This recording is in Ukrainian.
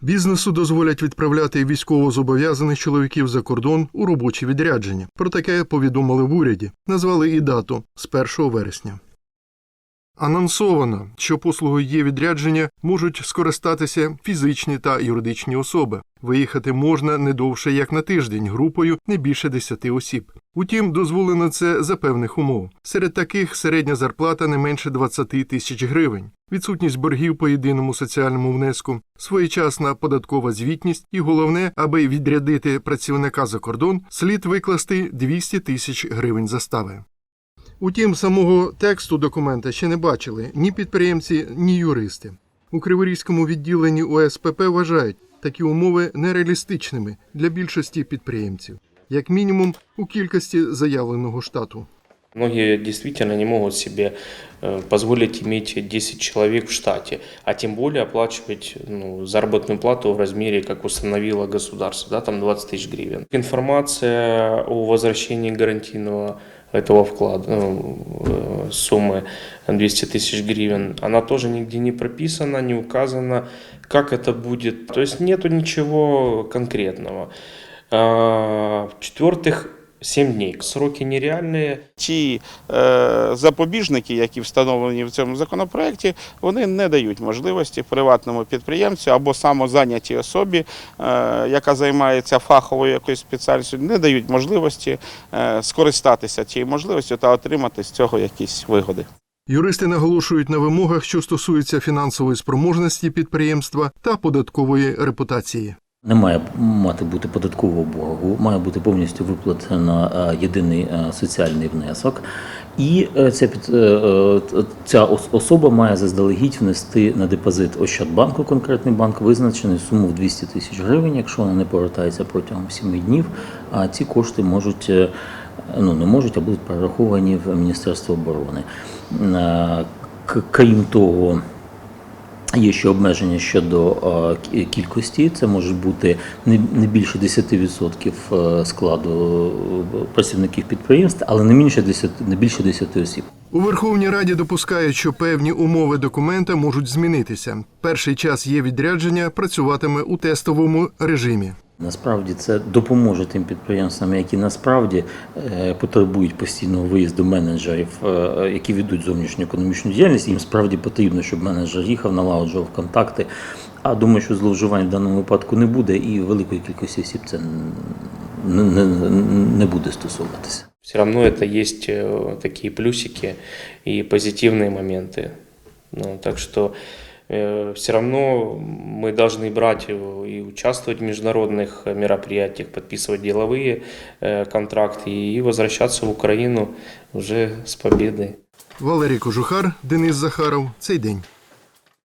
Бізнесу дозволять відправляти військовозобов'язаних чоловіків за кордон у робочі відрядження. Про таке повідомили в уряді. Назвали і дату з 1 вересня. Анонсовано, що послугою є відрядження можуть скористатися фізичні та юридичні особи. Виїхати можна не довше як на тиждень групою не більше 10 осіб. Утім, дозволено це за певних умов. Серед таких середня зарплата не менше 20 тисяч гривень, відсутність боргів по єдиному соціальному внеску, своєчасна податкова звітність і головне, аби відрядити працівника за кордон, слід викласти 200 тисяч гривень застави. Утім, самого тексту документа ще не бачили ні підприємці, ні юристи. У Криворізькому відділенні ОСПП вважають такі умови нереалістичними для більшості підприємців, як мінімум у кількості заявленого штату. Многие действительно не могут себе э, позволить иметь 10 человек в штате, а тем более оплачивать ну, заработную плату в размере, как установило государство, да, там 20 тысяч гривен. Информация о возвращении гарантийного этого вклада, ну, э, суммы 200 тысяч гривен, она тоже нигде не прописана, не указана, как это будет. То есть нету ничего конкретного. А, В-четвертых, 7 дней. Сроки нереальные. Ті е, запобіжники, які встановлені в цьому законопроекті, вони не дають можливості приватному підприємцю або самозайнятій особі, е, яка займається фаховою якоюсь спеціальністю, не дають можливості е, скористатися цією можливістю та отримати з цього якісь вигоди. Юристи наголошують на вимогах, що стосуються фінансової спроможності підприємства та податкової репутації. Не має мати бути податкового боргу, має бути повністю виплатено е, єдиний е, соціальний внесок, і е, ця ця особа має заздалегідь внести на депозит Ощадбанку, конкретний банк, визначений суму в 200 тисяч гривень, якщо вона не повертається протягом 7 днів. А ці кошти можуть ну не можуть, а будуть перераховані в Міністерство оборони. Крім того. Є ще обмеження щодо е, кількості. Це може бути не більше 10% е, складу е, працівників підприємств, але не менше 10, не більше 10 осіб. У Верховній Раді допускають, що певні умови документа можуть змінитися. Перший час є відрядження, працюватиме у тестовому режимі. Насправді це допоможе тим підприємствам, які насправді е, потребують постійного виїзду менеджерів, е, які ведуть зовнішню економічну діяльність. Їм справді потрібно, щоб менеджер їхав, налагоджував контакти. А думаю, що зловживань в даному випадку не буде, і великої кількості осіб це не, не, не буде стосуватися. Все равно это есть э, такие плюсики и позитивные моменты. Ну, так что все равно мы должны брать э, и участвовать в международных э, мероприятиях, подписывать деловые э, контракты и возвращаться в Украину уже с победой. Валерій Кожухар, Денис Захаров. Цей день.